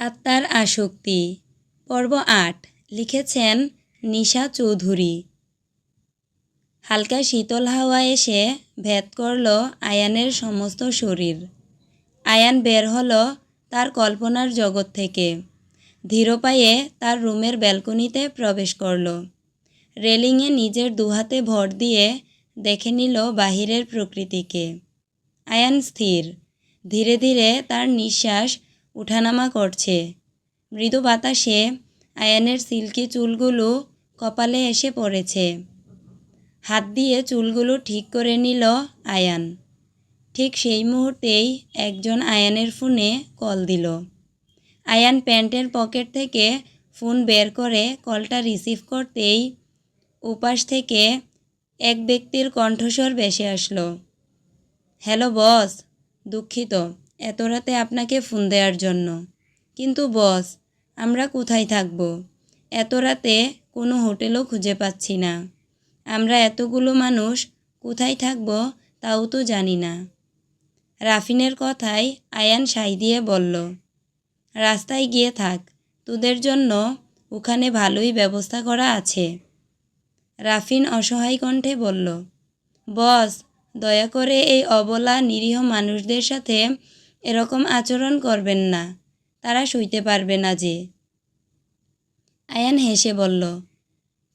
আত্মার আসক্তি। পর্ব আট, লিখেছেন নিশা চৌধুরী। হালকা শীতল হাওয়া এসে ভেদ করল আয়ানের সমস্ত শরীর। আয়ান বের হলো তার কল্পনার জগৎ থেকে। ধীর পায়ে তার রুমের ব্যালকনিতে প্রবেশ করল। রেলিংয়ে নিজের দুহাতে ভর দিয়ে দেখে নিল বাহিরের প্রকৃতিকে। আয়ান স্থির। ধীরে ধীরে তার নিঃশ্বাস উঠানামা করছে। মৃদু বাতাসে আয়ানের সিল্কি চুলগুলো কপালে এসে পড়েছে। হাত দিয়ে চুলগুলো ঠিক করে নিল আয়ান। ঠিক সেই মুহূর্তেই একজন আয়ানের ফোনে কল দিল। আয়ান প্যান্টের পকেট থেকে ফোন বের করে কলটা রিসিভ করতেই উপাস থেকে এক ব্যক্তির কণ্ঠস্বর ভেসে আসলো। হ্যালো বস, দুঃখিত। এত রাতে আপনাকে ফোন দেওয়ার জন্য। কিন্তু বস, আমরা কোথায় থাকব? এত রাতে কোনো হোটেলও খুঁজে পাচ্ছি না। আমরা এতগুলো মানুষ কোথায় থাকব তাও তো জানি না। রাফিনের কথায় আয়ান সাই দিয়ে বলল, রাস্তায় গিয়ে থাক, তোদের জন্য ওখানে ভালোই ব্যবস্থা করা আছে। রাফিন অসহায় কণ্ঠে বলল, বস, দয়া করে এই অবলা নিরীহ মানুষদের সাথে এরকম আচরণ করবেন না। তারা সইতে পারবে না যে। আয়ান হেসে বলল,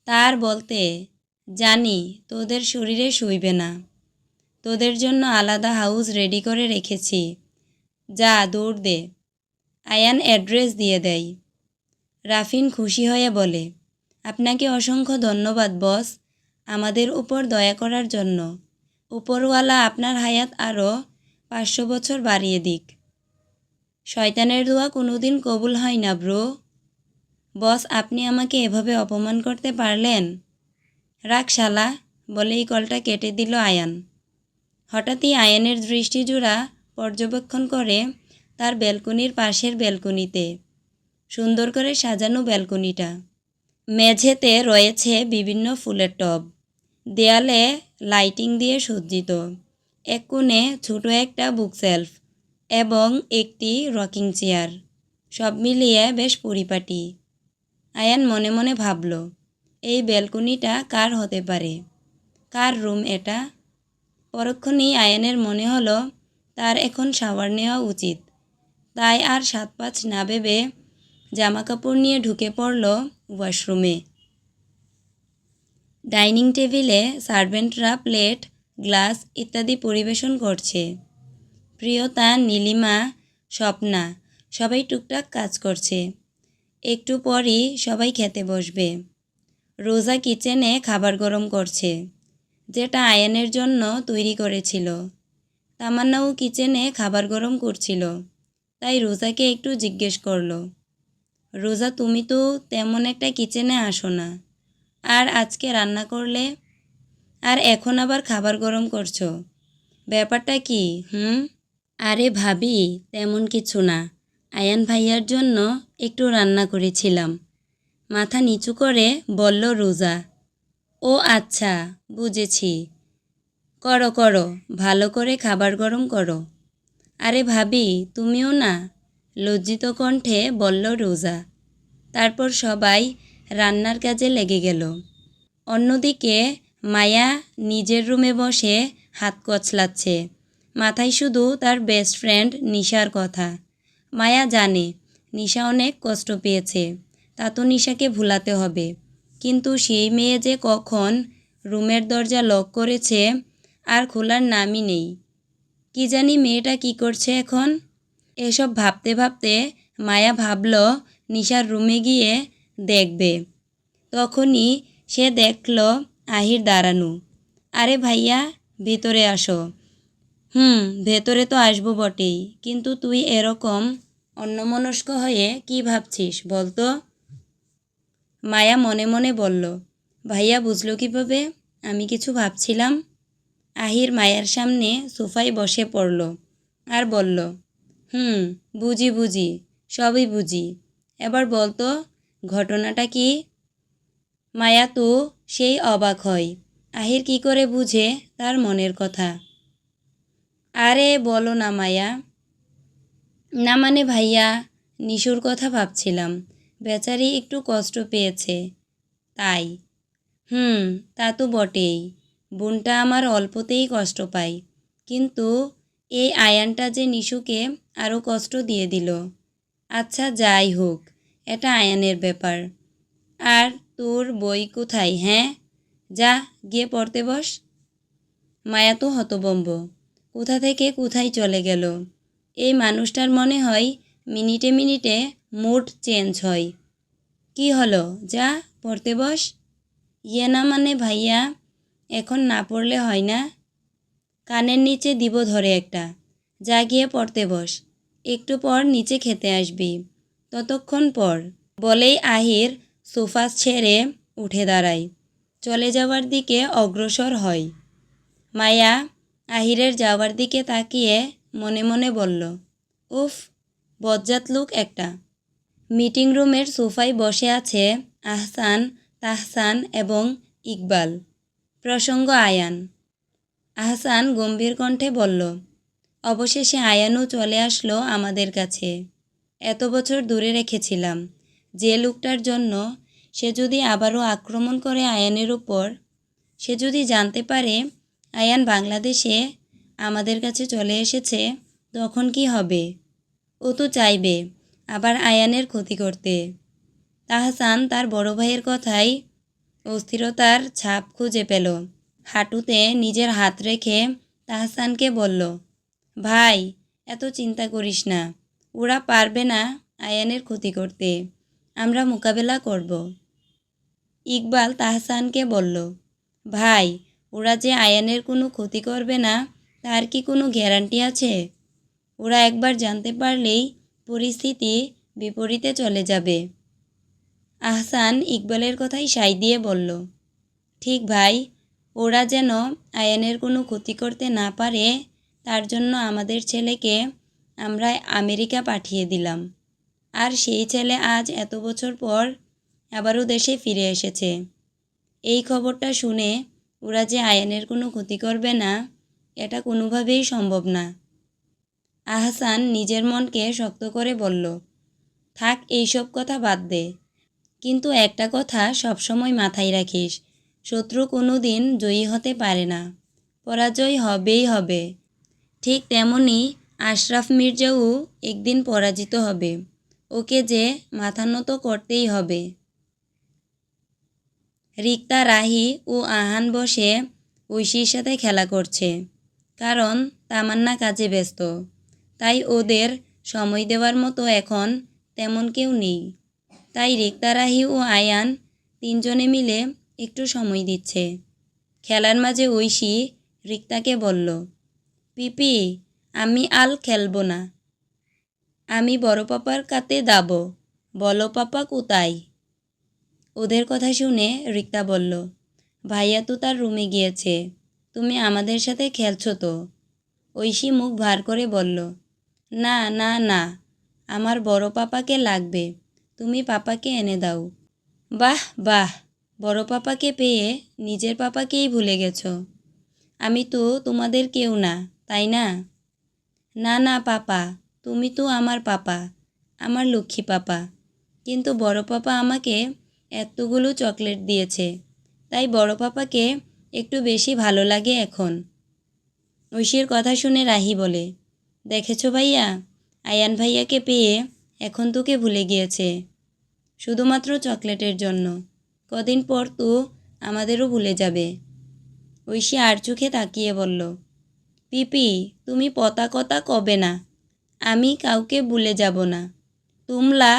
তার বলতে, জানি তোদের শরীরে শুইবে না। তোদের জন্য আলাদা হাউস রেডি করে রেখেছি। যা, দৌড় দে। আয়ান অ্যাড্রেস দিয়ে দেয়। রাফিন খুশি হয়ে বলে, আপনাকে অসংখ্য ধন্যবাদ, বস। আমাদের উপর দয়া করার জন্য। উপরওয়ালা আপনার হায়াত আরও পাঁচশো বছর বাড়িয়ে দিক। শয়তানের দোয়া কোনোদিন কবুল হয় না, ব্রো। বস, আপনি আমাকে এভাবে অপমান করতে পারলেন? রাখ শালা বলেই কলটা কেটে দিল আয়ান। হঠাৎই আয়ানের দৃষ্টিজোড়া পর্যবেক্ষণ করে তার ব্যালকনির পাশের ব্যালকনিতে। সুন্দর করে সাজানো ব্যালকনিটা। মেঝেতে রয়েছে বিভিন্ন ফুলের টব। দেয়ালে লাইটিং দিয়ে সজ্জিত। এক কোণে ছোটো একটা বুকশেলফ এবং একটি রকিং চেয়ার। সব মিলিয়ে বেশ পরিপাটি। আয়ান মনে মনে ভাবল, এই ব্যালকনিটা কার হতে পারে? কার রুম এটা? পরক্ষণেই আয়ানের মনে হলো, তার এখন শাওয়ার নেওয়া উচিত। তাই আর সাত পাঁচ না ভেবে জামাকাপড় নিয়ে ঢুকে পড়ল ওয়াশরুমে। ডাইনিং টেবিলে সার্ভেন্টরা প্লেট গ্লাস ইত্যাদি পরিবেশন করছে। প্রিয়তা নীলিমা, স্বপ্না, সবাই টুকটাক কাজ করছে। একটু পরই সবাই খেতে বসবে। রোজা কিচেনে খাবার গরম করছে, যেটা আয়ানের জন্য তৈরি করেছিল। তামান্নাও কিচেনে খাবার গরম করছিল, তাই রোজাকে একটু জিজ্ঞেস করল, রোজা তুমি তো তেমন একটা কিচেনে আসো না, আর আজকে রান্না করলে আর এখন আবার খাবার গরম করছ? ব্যাপারটা কি, হুম? আরে ভাবি, তেমন কিছু না। আয়ান ভাইয়ার জন্য একটু রান্না করেছিলাম। মাথা নিচু করে বলল রোজা। ও আচ্ছা বুঝেছি। করো করো, ভালো করে খাবার গরম করো। আরে ভাবি, তুমিও না? লজ্জিত কণ্ঠে বলল রোজা। তারপর সবাই রান্নার কাজে লেগে গেল। অন্যদিকে মায়া নিজের রুমে বসে হাত কচলাচ্ছে। মাথায় শুধু তার বেস্ট ফ্রেন্ড নিশার কথা। মায়া জানে, নিশা অনেক কষ্ট পেয়েছে। তা তো নিশাকে ভুলাতে হবে। কিন্তু সেই মেয়ে যে কখন রুমের দরজা লক করেছে আর খোলার নামই নেই। কি জানি মেয়েটা কি করছে এখন? এসব ভাবতে ভাবতে মায়া ভাবল নিশার রুমে গিয়ে দেখবে। তখনই সে দেখল আহির দাঁড়ানো। আরে ভাইয়া, ভিতরে আসো। হুম, ভেতরে তো আসব বটেই, কিন্তু তুই এরকম অন্যমনস্ক হয়ে কি ভাবছিস বলতো? মায়া মনে মনে বলল, ভাইয়া বুঝলো কীভাবে? আমি কিছু ভাবছিলাম। আহির মায়ের সামনে সোফায় বসে পড়ল আর বলল, হুম, বুঝি বুঝি, সবই বুঝি। এবার বলতো, ঘটনাটা কি মায়া তো সেই অবাক হয়। আহির কি করে বুঝে তার মনের কথা? আরে বলো না মায়া। না মানে ভাইয়া, নিশুর কথা ভাবছিলাম। বেচারি একটু কষ্ট পেয়েছে। তাই? হুম, তা তো বটেই। বোনটা আমার অল্পতেই কষ্ট পায়। কিন্তু এই আয়ানটা যে নিশুকে আরও কষ্ট দিয়ে দিল। আচ্ছা যাই হোক, এটা আয়ানের ব্যাপার। আর তোর বই কোথায় হ্যাঁ? যা, গিয়ে পড়তে বস। মায়া তো হতবম্ব। কোথা থেকে কোথায় চলে গেল? এই মানুষটার মনে হয় মিনিটে মিনিটে মুড চেঞ্জ হয়। কি হলো? যা, পড়তে বস। ইয়ে না মানে ভাইয়া, এখন না পড়লে হয় না? কানের নিচে দিব ধরে একটা। যা, গিয়ে পড়তে বস। একটু পর নিচে খেতে আসবি। ততক্ষণ পর। বলেই আহির সোফা ছেড়ে উঠে দাঁড়ায় চলে যাওয়ার দিকে অগ্রসর হয় মায়া আহিরের যাওয়ার দিকে তাকিয়ে মনে মনে বলল, উফ, বজ্জাত লোক একটা। মিটিং রুমের সোফায় বসে আছে আহসান, তাহসান এবং ইকবাল। প্রসঙ্গ আয়ান। আহসান গম্ভীর কণ্ঠে বলল, অবশেষে আয়ানও চলে আসলো আমাদের কাছে। এত বছর দূরে রেখেছিলাম। যে লোকটার জন্য সে যদি আবারও আক্রমণ করে আয়ানের উপর, সে যদি জানতে পারে আয়ান বাংলাদেশে আমাদের কাছে চলে এসেছে, তখন কি হবে? ও তো চাইবে আবার আয়ানের ক্ষতি করতে। তাহসান তার বড় ভাইয়ের কথাই অস্থিরতার ছাপ খুঁজে পেল। হাঁটুতে নিজের হাত রেখে তাহসানকে বলল, ভাই, এত চিন্তা করিস না। ওরা পারবে না আয়ানের ক্ষতি করতে। আমরা মোকাবেলা করব। ইকবাল তাহসানকে বলল, ভাই, ওরা যে আয়ানের কোনো ক্ষতি করবে না, তার কি কোনো গ্যারান্টি আছে? ওরা একবার জানতে পারলেই পরিস্থিতি বিপরীতে চলে যাবে। আহসান ইকবালের কথাই সাই দিয়ে বলল, ঠিক ভাই, ওরা যেন আয়ানের কোনো ক্ষতি করতে না পারে, তার জন্য আমাদের ছেলেকে আমরা আমেরিকা পাঠিয়ে দিলাম। আর সেই ছেলে আজ এত বছর পর আবারও দেশে ফিরে এসেছে। এই খবরটা শুনে ওরা যে আয়ানের কোনো ক্ষতি করবে না, এটা কোনোভাবেই সম্ভব না। আহসান নিজের মনকে শক্ত করে বলল, থাক, এইসব কথা বাদ দে। কিন্তু একটা কথা সবসময় মাথায় রাখিস, শত্রু কোনো দিন জয়ী হতে পারে না। পরাজয় হবেই হবে। ঠিক তেমনি আশরাফ মির্জাও একদিন পরাজিত হবে। ওকে যে মাথা নত করতেই হবে। রিক্তা, রাহি ও আহান বসে ঐশীর সাথে খেলা করছে। কারণ তামান্না কাজে ব্যস্ত। তাই ওদের সময় দেওয়ার মতো এখন তেমন কেউ নেই। তাই রিক্তা, রাহি ও আয়ান তিনজনে মিলে একটু সময় দিচ্ছে। খেলার মাঝে ঐশী রিক্তাকে বলল, পিপি, আমি আল খেলব না। আমি বড় পাপার কাতে দাব, বলো পাপা কোথায়? ওদের কথা শুনে রিক্তা বলল, ভাইয়া তো তার রুমে গিয়েছে, তুমি আমাদের সাথে খেলছো তো? ঐশী মুখ ভার করে বলল, না না না, আমার বড় পাপাকে লাগবে, তুমি পাপাকে এনে দাও। বাহ বাহ, বড় পাপাকে পেয়ে নিজের পাপাকেই ভুলে গেছো। আমি তো তোমাদের কেউ না, তাই না? না না, পাপা তুমি তো আমার পাপা, আমার লক্ষ্মী পাপা। কিন্তু বড় পাপা আমাকে এতগুলো চকলেট দিয়েছে। তাই বড় পাপাকে একটু বেশি ভালো লাগে এখন। ঐশীর কথা শুনে রাহি বলে, দেখেছ ভাইয়া, আয়ান ভাইয়াকে পেয়ে এখন তোকে ভুলে গিয়েছে। শুধুমাত্র চকলেটের জন্য। কদিন পর তো আমাদেরও ভুলে যাবে। ঐশী আর চোখে তাকিয়ে বলল, পিপি, তুমি পতা কথা কবে না? আমি কাউকে ভুলে যাব না। তোমরা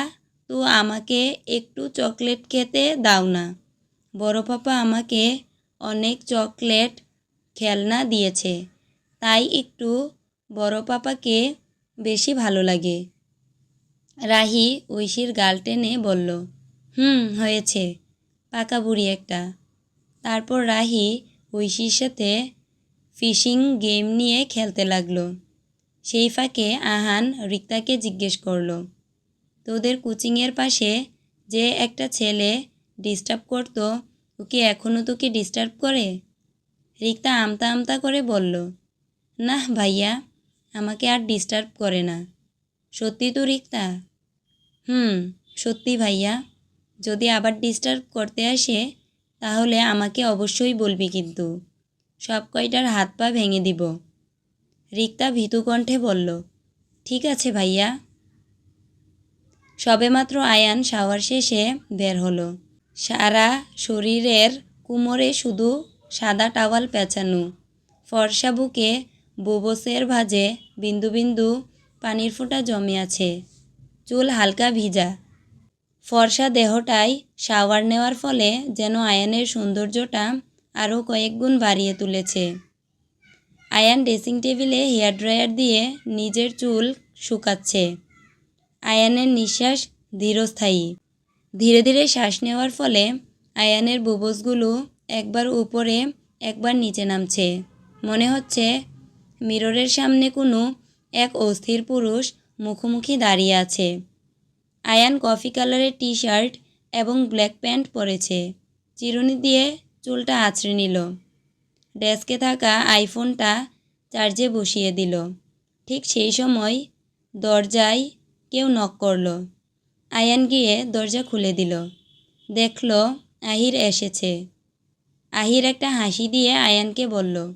তো আমাকে একটু চকলেট খেতে দাও না। বড় পাপা আমাকে অনেক চকলেট খেলনা দিয়েছে। তাই একটু বড় পাপাকে বেশি ভালো লাগে। রাহি ঐশীর গাল টেনে বলল, হুম, হয়েছে। পাকা বুড়ি একটা। তারপর রাহি ঐশীর সাথে ফিশিং গেম নিয়ে খেলতে লাগল। সেই ফাঁকে আহান রিক্তাকে জিজ্ঞেস করল, তোদের কোচিংয়ের পাশে যে একটা ছেলে ডিস্টার্ব করতো, ও কি এখনও তোকে ডিস্টার্ব করে? রিক্তা আমতা আমতা করে বলল না ভাইয়া, আমাকে আর ডিস্টার্ব করে না। সত্যি তো রিক্তা? হুম, সত্যি ভাইয়া। যদি আবার ডিস্টার্ব করতে আসে, তাহলে আমাকে অবশ্যই বলবি কিন্তু। সব কয়টার হাত পা ভেঙে দিব। রিক্তা ভীতু কণ্ঠে বলল, ঠিক আছে ভাইয়া। সবেমাত্র আয়ান শাওয়ার শেষে বের হলো। সারা শরীরের কুমোরে শুধু সাদা টাওয়াল পেঁচানো, ফর্সা বুকে বুবসের ভাজে বিন্দু বিন্দু পানির ফোঁটা জমে আছে, চুল হালকা ভিজা। ফর্সা দেহটাই শাওয়ার নেওয়ার ফলে যেন আয়ানের সৌন্দর্যটা আরও কয়েক গুণ বাড়িয়ে তুলেছে। Ayan dressing table hair dryer দিয়ে নিজের চুল শুকাচ্ছে। আয়ানের নিঃশ্বাস ধীরস্থায়ী। ধীরে ধীরে শ্বাস নেওয়ার ফলে আয়ানের বুবসগুলো একবার উপরে, একবার নিচে নামছে। মনে হচ্ছে মিররের সামনে কোনো এক অস্থির পুরুষ মুখোমুখি দাঁড়িয়ে আছে। আয়ান কফি কালারের টি শার্ট এবং ব্ল্যাক প্যান্ট পরেছে। চিরুনি দিয়ে চুলটা আঁচড়ে নিল। ডেস্কে থাকা আইফোনটা চার্জে বসিয়ে দিল। ঠিক সেই সময় দরজায় কেউ নক করল। আয়ান গিয়ে দরজা খুলে দিল। দেখল আহির এসেছে। আহির একটা হাসি দিয়ে আয়ানকে বলল,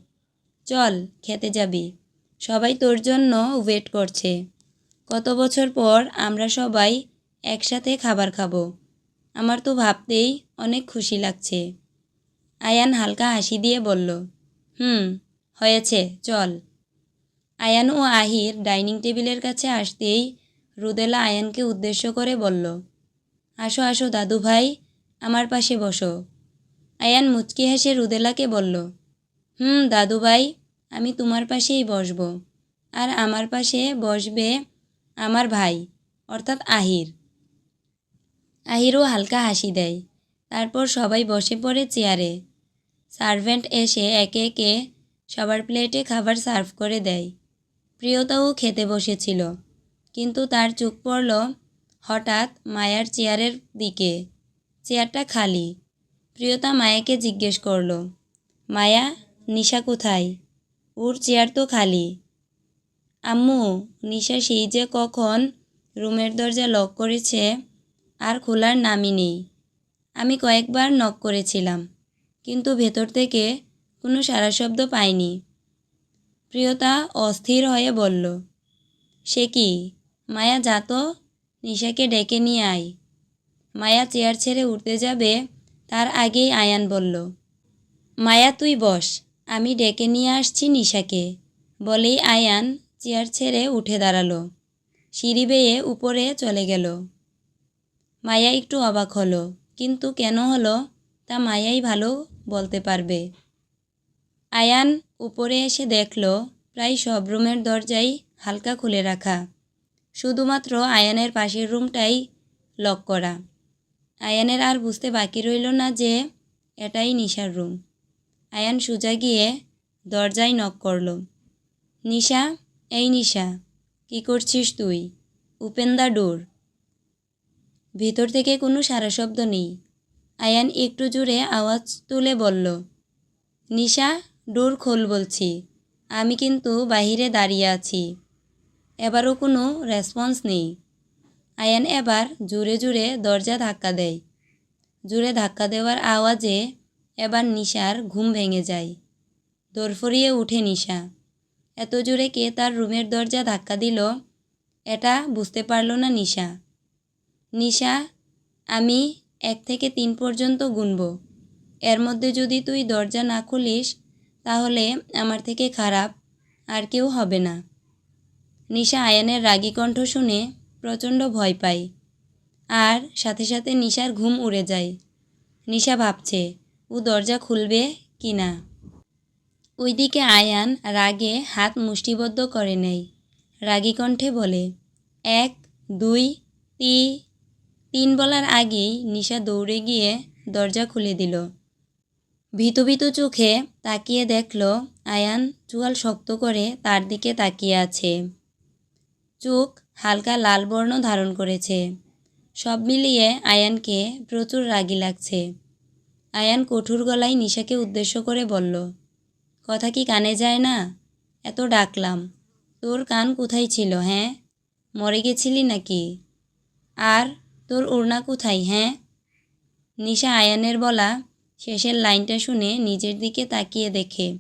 চল, খেতে যাবি। সবাই তোর জন্য ওয়েট করছে। কত বছর পর আমরা সবাই একসাথে খাবার খাব। আমার তো ভাবতেই অনেক খুশি লাগছে। আয়ান হালকা হাসি দিয়ে বলল, হুম, হয়েছে, চল। আয়ান ও আহির ডাইনিং টেবিলের কাছে আসতেই রুদেলা আয়ানকে উদ্দেশ্য করে বলল, আসো আসো, দাদু ভাই, আমার পাশে বসো। আয়ান মুচকি হেসে রুদেলাকে বলল, হুম, দাদু ভাই, আমি তোমার পাশেই বসবো। আর আমার পাশে বসবে আমার ভাই, অর্থাৎ আহির। আহিরও হালকা হাসি দেয়। তারপর সবাই বসে পড়ে চেয়ারে। সার্ভেন্ট এসে একে একে সবার প্লেটে খাবার সার্ভ করে দেয়। প্রিয়তাও খেতে বসেছিল। কিন্তু তার চোখ পড়ল হঠাৎ মায়ার চেয়ারের দিকে। চেয়ারটা খালি। প্রিয়তা মায়াকে জিজ্ঞেস করল, মায়া, নিশা কোথায়? ওর চেয়ার তো খালি। আম্মু, নিশা সেই যে কখন রুমের দরজা লক করেছে আর খোলার নামই নেই। আমি কয়েকবার নক করেছিলাম। কিন্তু ভেতর থেকে কোনো সারা শব্দ পাইনি প্রিয়তা অস্থির হয়ে বলল, সে কি? মায়া, যা তো নিশাকে ডেকে নিয়ে আয়। মায়া চেয়ার ছেড়ে উঠতে যাবে, তার আগেই আয়ান বলল, মায়া, তুই বস, আমি ডেকে নিয়ে আসছি নিশাকে। বলেই আয়ান চেয়ার ছেড়ে উঠে দাঁড়াল। সিঁড়ি বেয়ে উপরে চলে গেল। মায়া একটু অবাক হলো, কিন্তু কেন হলো? তা মায়াই ভালো বলতে পারবে। আয়ান উপরে এসে দেখল, প্রায় সব রুমের দরজাই হালকা খুলে রাখা। শুধুমাত্র আয়ানের পাশের রুমটাই লক করা। আয়ানের আর বুঝতে বাকি রইল না যে, এটাই নিশার রুম। আয়ান সোজা গিয়ে দরজায় নক করল, নিশা, এই নিশা, কি করছিস তুই? Open door. ভিতর থেকে কোনো সারা শব্দ নেই। আয়ান একটু জোরে আওয়াজ তুলে বলল, নিশা, ডোর খোল বলছি। আমি কিন্তু বাহিরে দাঁড়িয়ে আছি। এবারও কোনো রেসপন্স নেই। আয়ান এবার জোরে জোরে দরজা ধাক্কা দেয়। জোরে ধাক্কা দেওয়ার আওয়াজে এবার নিশার ঘুম ভেঙে যায়। দরফরিয়ে উঠে নিশা। এত জোরে কে তার রুমের দরজা ধাক্কা দিল, এটা বুঝতে পারল না নিশা। নিশা, আমি এক থেকে তিন পর্যন্ত গুনব। এর মধ্যে যদি তুই দরজা না খুলিস, তাহলে আমার থেকে খারাপ, আর কেউ হবে না। নিশা আয়ানের রাগী কণ্ঠ শুনে প্রচণ্ড ভয় পায়। আর সাথে সাথে নিশার ঘুম উড়ে যায়। নিশা ভাবছে, ও দরজা খুলবে কি না? ওইদিকে আয়ান রাগে হাত মুষ্টিবদ্ধ করে নেয়। রাগী কণ্ঠে বলে, এক, দুই তি তিন বলার আগেই নিশা দৌড়ে গিয়ে দরজা খুলে দিল। ভীতু ভীতু চোখে তাকিয়ে দেখল আয়ান চুয়াল শক্ত করে তার দিকে তাকিয়ে আছে। চোখ হালকা লাল বর্ণ ধারণ করেছে। সব মিলিয়ে আয়ানকে প্রচুর রাগি লাগছে। আয়ান কঠোর গলায় নিশাকে উদ্দেশ্য করে বলল, কথা কি কানে যায় না? এত ডাকলাম। তোর কান কোথায় ছিল হ্যাঁ? মরে গেছিলি নাকি? আর তোর ওড়না কোথায় হ্যাঁ? নিশা আয়ানের বলা শেষের লাইনটা শুনে নিজের দিকে তাকিয়ে দেখে।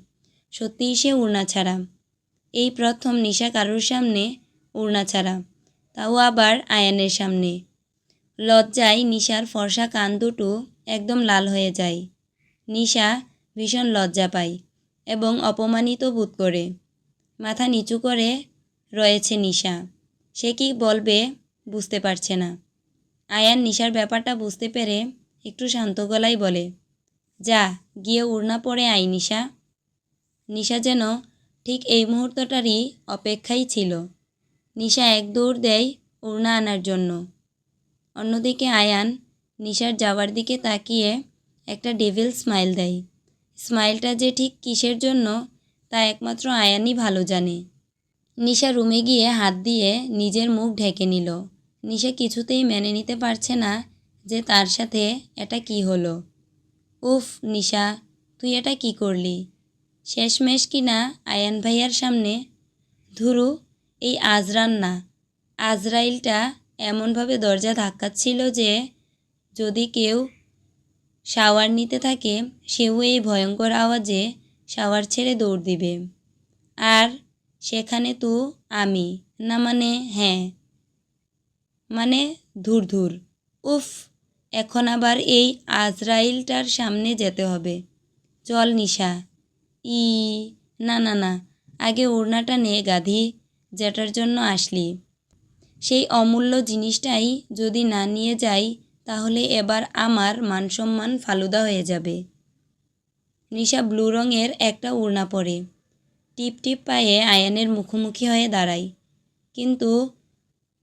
সত্যিই সে ওড়না ছাড়া। এই প্রথম নিশা কারোর সামনে উড়না ছাড়া, তাও আবার আয়ানের সামনে। লজ্জায় নিশার ফর্সা কান দুটো একদম লাল হয়ে যায়। নিশা ভীষণ লজ্জা পায় এবং অপমানিত বোধ করে। মাথা নিচু করে রয়েছে নিশা। সে কি বলবে বুঝতে পারছে না। আয়ান নিশার ব্যাপারটা বুঝতে পেরে একটু শান্ত গলায় বলে, যা, গিয়ে উড়না পরে আই নিশা। নিশা যেন ঠিক এই মুহূর্তটারই অপেক্ষাই ছিল। নিশা এক দৌড় দেয় উড়না আনার জন্য। অন্যদিকে আয়ান নিশার যাওয়ার দিকে তাকিয়ে একটা ডেভিল স্মাইল দেয়। স্মাইলটা যে ঠিক কিসের জন্য তা একমাত্র আয়ানই ভালো জানে। নিশা রুমে গিয়ে হাত দিয়ে নিজের মুখ ঢেকে নিল। নিশা কিছুতেই মেনে নিতে পারছে না যে তার সাথে এটা কি হলো। উফ, নিশা, তুই এটা কি করলি? শেষমেশ কি না আয়ান ভাইয়ার সামনে? ধুরু, এই আজরান না। আজরাইলটা এমনভাবে দরজা ধাক্কাচ্ছিল যে যদি কেউ শাওয়ার নিতে থাকে, সেও এই ভয়ঙ্কর আওয়াজে শাওয়ার ছেড়ে দৌড় দিবে। আর সেখানে তো, আমি, না মানে হ্যাঁ। মানে ধুর ধুর। উফ, এখন আবার এই আজরাইলটার সামনে যেতে হবে। চল নিশা। ই, না না না, আগে ওড়নাটা নে গাধি, যেটার জন্য আসলি। সেই অমূল্য জিনিসটাই যদি না নিয়ে যাই, তাহলে এবার আমার মানসম্মান ফালুদা হয়ে যাবে। নিশা ব্লু রঙের একটা উড়না পরে। টিপ টিপ পায়ে আয়ানের মুখোমুখি হয়ে দাঁড়ায়। কিন্তু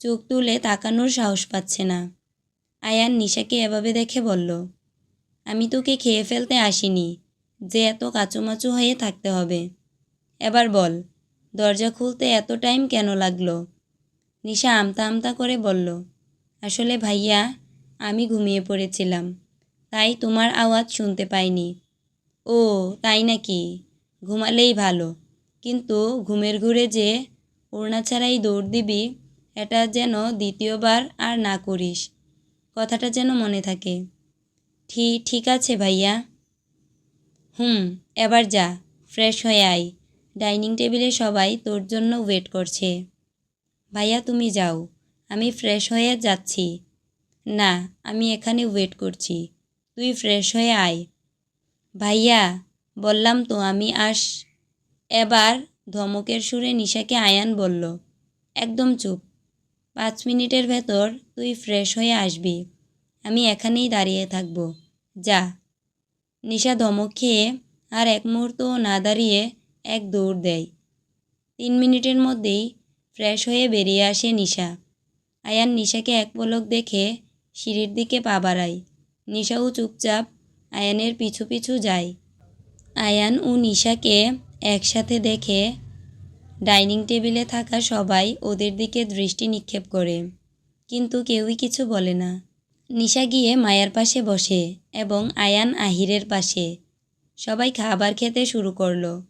চোখ তুলে তাকানোর সাহস পাচ্ছে না। আয়ান নিশাকে এভাবে দেখে বলল, আমি তোকে খেয়ে ফেলতে আসিনি, যে এত কাচুমাচু হয়ে থাকতে হবে। এবার বল, দরজা খুলতে এত টাইম কেন লাগল? নিশা আমতা আমতা করে বলল, আসলে ভাইয়া, আমি ঘুমিয়ে পড়েছিলাম, তাই তোমার আওয়াজ শুনতে পাইনি। ও, তাই নাকি? ঘুমালেই ভালো, কিন্তু ঘুমের ঘুরে যে ওড়না ছাড়াই দৌড় দিবি এটা যেন দ্বিতীয়বার আর না করিস। কথাটা যেন মনে থাকে। ঠিক ঠিক আছে ভাইয়া। হুম, এবার যা, ফ্রেশ হয়ে আয়। ডাইনিং টেবিলে সবাই তোর জন্য ওয়েট করছে। ভাইয়া, তুমি যাও। আমি ফ্রেশ হয়ে যাচ্ছি। না, আমি এখানে ওয়েট করছি। তুই ফ্রেশ হয়ে আয়। ভাইয়া, বললাম তো আমি আস। এবার ধমকের সুরে নিশাকে আয়ান বলল, একদম চুপ। পাঁচ মিনিটের ভেতর তুই ফ্রেশ হয়ে আসবি। আমি এখানেই দাঁড়িয়ে থাকব। যা। নিশা ধমক খেয়ে আর এক মুহূর্তও না দাঁড়িয়ে এক দৌড় দেয়। তিন মিনিটের মধ্যেই ফ্রেশ হয়ে বেরিয়ে আসে নিশা। আয়ান নিশাকে এক পলক দেখে সিঁড়ির দিকে পা বাড়ায়। নিশাও চুপচাপ আয়ানের পিছু পিছু যায়। আয়ান ও নিশাকে একসাথে দেখে ডাইনিং টেবিলে থাকা সবাই ওদের দিকে দৃষ্টি নিক্ষেপ করে। কিন্তু কেউই কিছু বলে না। নিশা গিয়ে মায়ার পাশে বসে এবং আয়ান আহিরের পাশে। সবাই খাবার খেতে শুরু করল।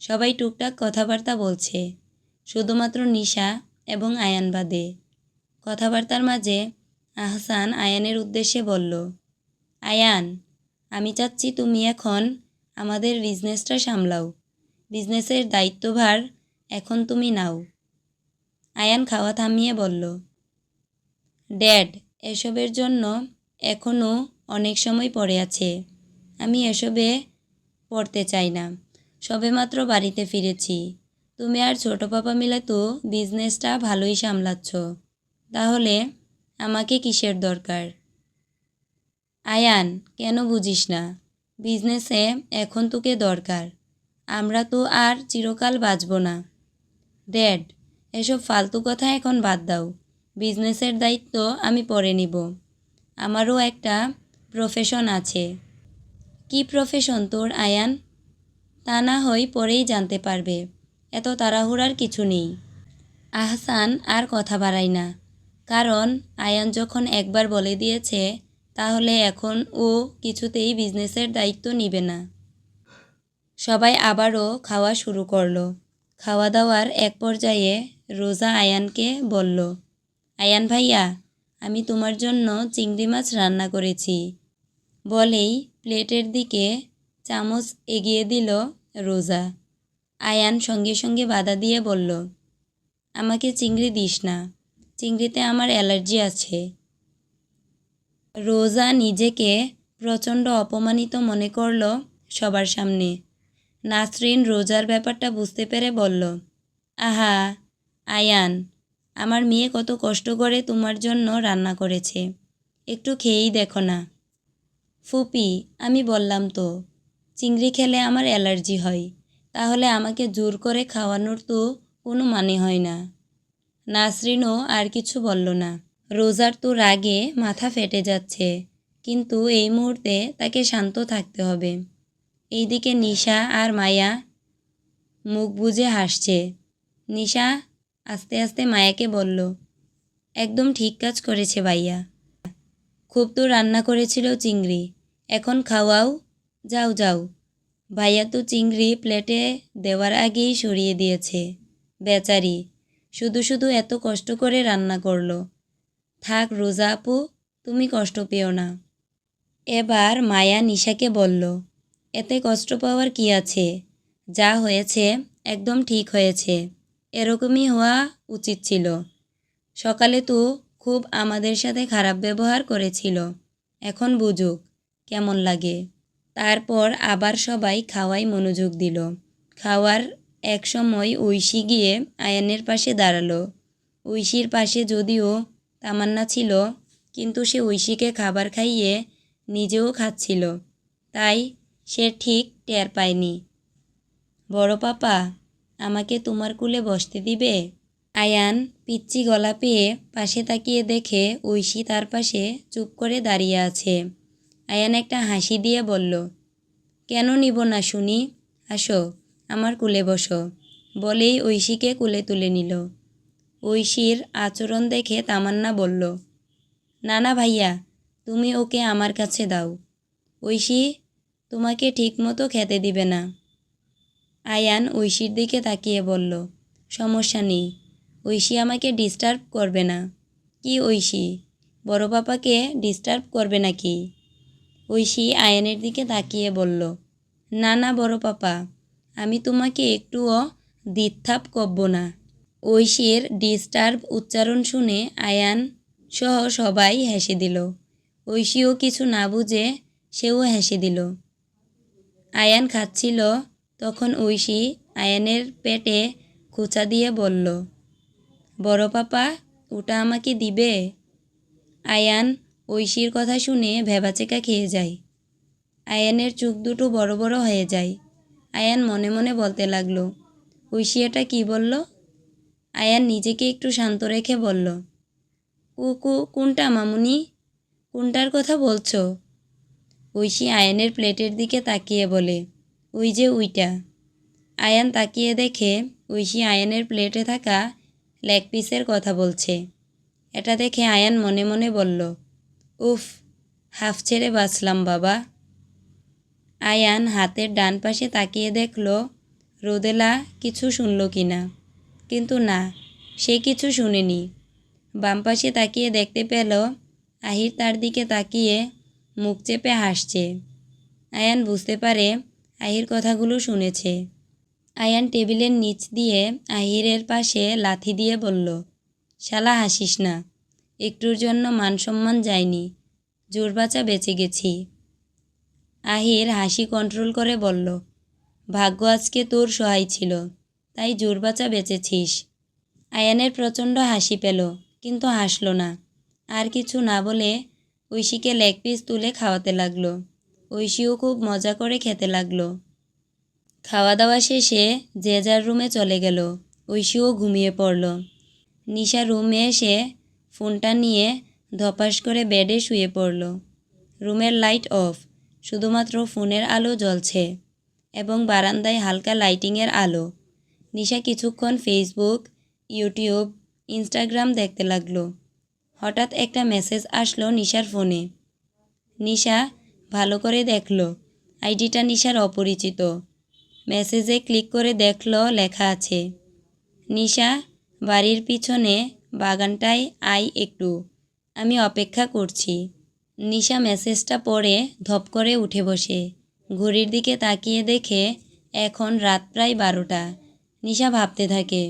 সবাই টুকটাক কথাবার্তা বলছে। শুধুমাত্র নিশা এবং আয়ান বাদে। কথাবার্তার মাঝে আহসান আয়ানের উদ্দেশ্যে বলল, আয়ান, আমি চাচ্ছি তুমি এখন আমাদের বিজনেসটা সামলাও। বিজনেসের দায়িত্বভার এখন তুমি নাও। আয়ান খাওয়া থামিয়ে বলল, ড্যাড, এসবের জন্য এখনও অনেক সময় পড়ে আছে। আমি এসবে পড়তে চাই না। সবেমাত্র বাড়িতে ফিরেছি। তুমি আর ছোটো পাপা মিলে তো বিজনেসটা ভালোই সামলাচ্ছ। তাহলে আমাকে কিসের দরকার? আয়ান, কেন বুঝিস না? বিজনেসে এখন তোকে দরকার। আমরা তো আর চিরকাল বাঁচব না। ড্যাড, এসব ফালতু কথা এখন বাদ দাও। বিজনেসের দায়িত্ব আমি পরে নিব। আমারও একটা প্রফেশন আছে। কি প্রফেশন তোর, আয়ান? তা না হয় পরেই জানতে পারবে। এত তাড়াহুড়ার কিছু নেই। আহসান আর কথা বাড়ায় না। কারণ আয়ান যখন একবার বলে দিয়েছে, তাহলে এখন ও কিছুতেই বিজনেসের দায়িত্ব নিবে না। সবাই আবারও খাওয়া শুরু করল। খাওয়া দাওয়ার এক পর্যায়ে রোজা আয়ানকে বলল, আয়ান ভাইয়া, আমি তোমার জন্য চিংড়ি মাছ রান্না করেছি। বলেই প্লেটের দিকে চামচ এগিয়ে দিল রোজা। আয়ান সঙ্গে সঙ্গে বাধা দিয়ে বলল, আমাকে চিংড়ি দিস না, চিংড়িতে আমার অ্যালার্জি আছে। রোজা নিজেকে প্রচণ্ড অপমানিত মনে করল সবার সামনে। নাসরিন রোজার ব্যাপারটা বুঝতে পেরে বলল, আহা, আয়ান, আমার মেয়ে কত কষ্ট করে তোমার জন্য রান্না করেছে। একটু খেয়েই দেখো না। ফুপি, আমি বললাম তো, চিংড়ি খেলে আমার অ্যালার্জি হয়, তাহলে আমাকে জোর করে খাওয়ানোর তো কোনো মানে হয় না নাসরিনও আর কিছু বলল না। রোজার তো রাগে মাথা ফেটে যাচ্ছে, কিন্তু এই মুহূর্তে তাকে শান্ত থাকতে হবে। এইদিকে নিশা আর মায়া মুখ বুজে হাসছে। নিশা আস্তে আস্তে মায়াকে বলল, একদম ঠিক কাজ করেছে ভাইয়া। খুব তো রান্না করেছিল চিংড়ি। এখন খাওয়াও, যাও যাও। ভাইয়া তো চিংড়ি প্লেটে দেওয়ার আগেই সরিয়ে দিয়েছে। বেচারি শুধু শুধু এত কষ্ট করে রান্না করল। থাক রোজা আপু, তুমি কষ্ট পেও না। এবার মায়া নিশাকে বলল এতে কষ্ট পাওয়ার কি আছে? যা হয়েছে একদম ঠিক হয়েছে। এরকমই হওয়া উচিত ছিল। সকালে তো খুব আমাদের সাথে খারাপ ব্যবহার করেছিল। এখন বুঝুক, কেমন লাগে। তারপর আবার সবাই খাওয়াই মনোযোগ দিল। খাওয়ার এক সময় ঐশী গিয়ে আয়ানের পাশে দাঁড়াল। ঐশীর পাশে যদিও তামান্না ছিল, কিন্তু সে ঐশীকে খাবার খাইয়ে নিজেও খাচ্ছিল। তাই সে ঠিক টের পায়নি। বড় পাপা, আমাকে তোমার কুলে বসতে দিবে? আয়ান পিচ্চি গলা পেয়ে পাশে তাকিয়ে দেখে ঐশী তার পাশে চুপ করে দাঁড়িয়ে আছে। আয়ান একটা হাসি দিয়ে বলল, কেন নিব না শুনি? আসো, আমার কুলে বসো। বলেই ঐশীকে কুলে তুলে নিল। ঐশীর আচরণ দেখে তামান্না বলল না না ভাইয়া, তুমি ওকে আমার কাছে দাও। ঐশী তোমাকে ঠিকমতো খেতে দিবে না। আয়ান ঐশীর দিকে তাকিয়ে বলল, সমস্যা নেই, ঐশী আমাকে ডিস্টার্ব করবে না। কি ঐশী? বড় পাপাকে ডিস্টার্ব করবে নাকি? ঐশী আয়ানের দিকে তাকিয়ে বলল, না না, বড় পাপা, আমি তোমাকে একটুও দ্বিত্থাপ করব না। ঐশীর ডিস্টার্ব উচ্চারণ শুনে আয়ান সহ সবাই হেসে দিল। ঐশীও কিছু না বুঝে সেও হেসে দিল। আয়ান খাচ্ছিল, তখন ঐশী আয়ানের পেটে খোঁচা দিয়ে বলল, বড় পাপা, ওটা আমাকে দিবে? আয়ান ঐশীর কথা শুনে ভেবাচেকা খেয়ে যায়। আয়ানের চোখ দুটো বড় বড় হয়ে যায়। আয়ান মনে মনে বলতে লাগল, ঐশী এটা কী বলল? আয়ান নিজেকে একটু শান্ত রেখে বলল কুকু কোনটা মামুনি? কোনটার কথা বলছো? ঐশী আয়ানের প্লেটের দিকে তাকিয়ে বলে, ওই যে উইটা। আয়ান তাকিয়ে দেখে ঐশী আয়ানের প্লেটে থাকা লেগ পিসের কথা বলছে। এটা দেখে আয়ান মনে মনে বলল, উফ, হাফ ছেড়ে বাঁচলাম বাবা। আয়ান হাতের ডান পাশে তাকিয়ে দেখল, রোদেলা কিছু শুনল কি না। কিন্তু না, সে কিছু শুনেনি। বাম পাশে তাকিয়ে দেখতে পেল, আহির তার দিকে তাকিয়ে মুখ চেপে হাসছে। আয়ান বুঝতে পারে আহির কথাগুলো শুনেছে। আয়ান টেবিলের নিচ দিয়ে আহিরের পাশে লাথি দিয়ে বলল, শালা, হাসিস না। একটুর জন্য মান সম্মান যায়নি। জোর বাঁচা গেছি। আহির হাসি কন্ট্রোল করে বলল, ভাগ্য আজকে তোর সহায় ছিল, তাই জোর বাঁচা বেঁচেছিস। আয়ানের প্রচণ্ড হাসি পেল, কিন্তু হাসল না। আর কিছু না বলে ঐশীকে লেগ পিস তুলে খাওয়াতে লাগল। ঐশীও খুব মজা করে খেতে লাগল। খাওয়া দাওয়া শেষে যে যার রুমে চলে গেল, ঐশীও ঘুমিয়ে পড়ল। নিশা রুমে এসে ফোনটা নিয়ে ধপাস করে বেডে শুয়ে পড়ল। রুমের লাইট অফ, শুধুমাত্র ফোনের আলো জ্বলছে এবং বারান্দায় হালকা লাইটিংয়ের আলো। নিশা কিছুক্ষণ ফেসবুক ইউটিউব ইনস্টাগ্রাম দেখতে লাগল। হঠাৎ একটা মেসেজ আসলো নিশার ফোনে। নিশা ভালো করে দেখল। আইডিটা নিশার অপরিচিত। মেসেজে ক্লিক করে দেখল লেখা আছে, নিশা, বাড়ির পিছনে বাগানটায় আই একটু। আমি অপেক্ষা করছি। নিশা মেসেজটা পড়ে ধপ করে উঠে বসে। ঘড়ির দিকে তাকিয়ে দেখে এখন রাত প্রায় বারোটা। নিশা ভাবতে থাকে,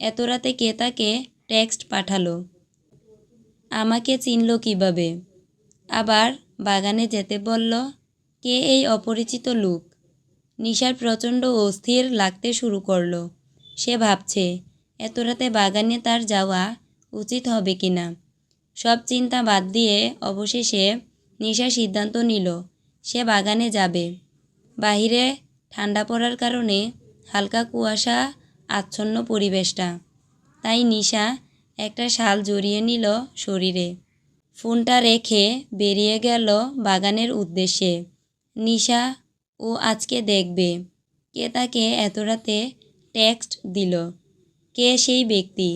এত রাতে কে তাকে টেক্সট পাঠালো? আমাকে চিনল কীভাবে? আবার বাগানে যেতে বলল, কে এই অপরিচিত লোক? নিশার প্রচণ্ড অস্থির লাগতে শুরু করল। সে ভাবছে, এত রাতে বাগানে তার যাওয়া উচিত হবে কি না? সব চিন্তা বাদ দিয়ে অবশেষে নিশা সিদ্ধান্ত নিল, সে বাগানে যাবে। বাহিরে ঠান্ডা পড়ার কারণে হালকা কুয়াশা, আচ্ছন্ন পরিবেশটা। তাই নিশা একটা শাল জড়িয়ে নিল শরীরে। ফোনটা রেখে বেরিয়ে গেল বাগানের উদ্দেশ্যে। নিশা, ও আজকে দেখবে। কে তাকে এত রাতে টেক্সট দিল? কে সেই ব্যক্তি?